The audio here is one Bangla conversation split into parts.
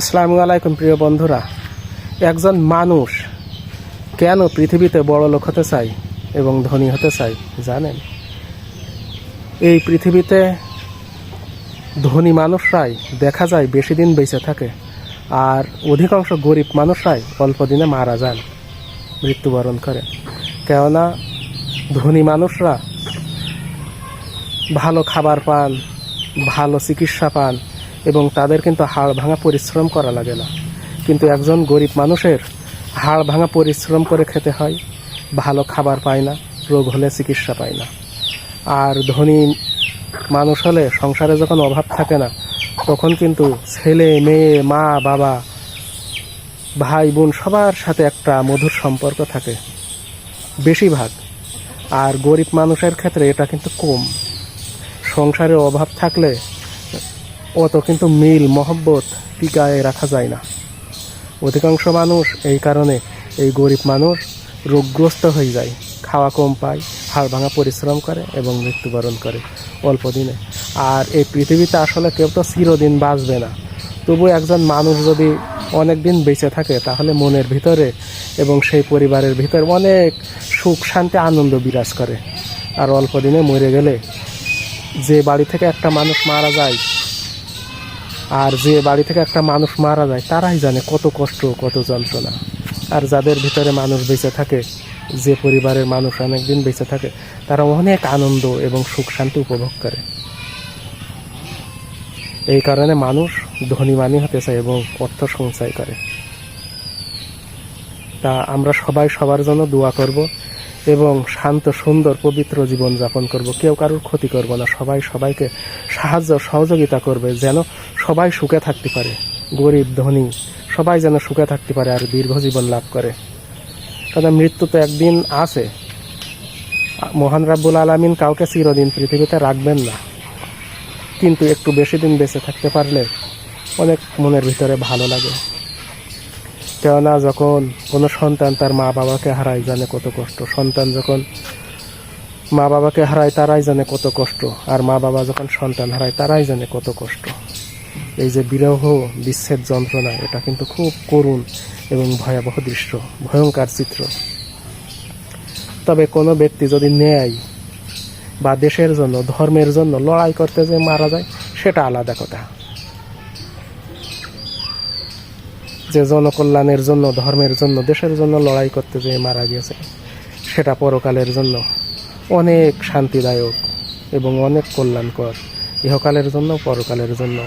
আসসালামু আলাইকুম, প্রিয় বন্ধুরা। একজন মানুষ কেন পৃথিবীতে বড় লোক হতে চায় এবং ধনী হতে চায়, জানেন? এই পৃথিবীতে ধনী মানুষরাই দেখা যায় বেশি দিন বেঁচে থাকে, আর অধিকাংশ গরিব মানুষরাই অল্প দিনে মারা যান, মৃত্যুবরণ করে। কেননা ধনী মানুষরা ভালো খাবার পান, ভালো চিকিৎসা পান এবং তাদের কিন্তু হাড় ভাঙা পরিশ্রম করা লাগে না। কিন্তু একজন গরিব মানুষের হাড় ভাঙা পরিশ্রম করে খেতে হয়, ভালো খাবার পায় না, রোগ হলে চিকিৎসা পায় না। আর ধনী মানুষ হলে সংসারে যখন অভাব থাকে না, তখন কিন্তু ছেলে, মেয়ে, মা, বাবা, ভাই, বোন সবার সাথে একটা মধুর সম্পর্ক থাকে বেশিরভাগ। আর গরিব মানুষের ক্ষেত্রে এটা কিন্তু কম। সংসারে অভাব থাকলে অত কিন্তু মিল, মহব্বত টিকায় রাখা যায় না। অধিকাংশ মানুষ এই কারণে এই গরিব মানুষ রোগগ্রস্ত হয়ে যায়। খাওয়া কম পায়, হাড় ভাঙা পরিশ্রম করে এবং মৃত্যুবরণ করে অল্প দিনে। আর এই পৃথিবীতে আসলে কেউ তো চিরদিন বাঁচবে না। তবু একজন মানুষ যদি অনেক দিন বেঁচে থাকে, তাহলে মনের ভিতরে এবং সেই পরিবারের ভিতরে অনেক সুখ, শান্তি, আনন্দ বিরাজ করে। আর অল্প দিনে মরে গেলে যে বাড়ি থেকে একটা মানুষ মারা যায় আর যে বাড়ি থেকে একটা মানুষ মারা যায়, তারাই জানে কত কষ্ট, কত যন্ত্রণা। আর যাদের ভিতরে মানুষ বেঁচে থাকে, যে পরিবারের মানুষ অনেকদিন বেঁচে থাকে, তারা অনেক আনন্দ এবং সুখ শান্তি উপভোগ করে। এই কারণে মানুষ ধনী মানি হতে চায় এবং অর্থ সঞ্চয় করে। তা আমরা সবাই সবার জন্য দোয়া করব। এবং শান্ত, সুন্দর, পবিত্র জীবন যাপন করব। কেউ কারোর ক্ষতি করব না। সবাই সবাইকে সাহায্য, সহযোগিতা করবে যেন সবাই সুখে থাকতে পারে। গরিব, ধনী, সবাই যেন সুখে থাকতে পারে আর দীর্ঘ জীবন লাভ করে। কারণ মৃত্যু তো একদিন আছে। মহান রাব্বুল আলমিন কাউকে চিরদিন পৃথিবীতে রাখবেন না। কিন্তু একটু বেশি দিন বেঁচে থাকতে পারলে অনেক মনের ভিতরে ভালো লাগে। কেননা যখন কোনো সন্তান তার মা বাবাকে হারায়, জানে কত কষ্ট। সন্তান যখন মা বাবাকে হারায়, তারাই জানে কত কষ্ট। আর মা বাবা যখন সন্তান হারায়, তারাই জানে কত কষ্ট। এই যে বিরহ, বিচ্ছেদ যন্ত্রণা, এটা কিন্তু খুব করুণ এবং ভয়াবহ দৃশ্য, ভয়ঙ্কর চিত্র। তবে কোনো ব্যক্তি যদি ন্যায় বা দেশের জন্য, ধর্মের জন্য লড়াই করতে যে মারা যায়, সেটা আলাদা কথা। যে জনকল্যাণের জন্য, ধর্মের জন্য, দেশের জন্য লড়াই করতে যেয়ে মারা গিয়েছে, সেটা পরকালের জন্য অনেক শান্তিদায়ক এবং অনেক কল্যাণকর। ইহকালের জন্য, পরকালের জন্য।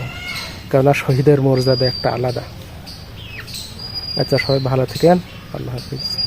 কেননা শহীদের মর্যাদা একটা আলাদা। আচ্ছা সবাই ভালো থাকেন। আল্লাহ হাফিজ।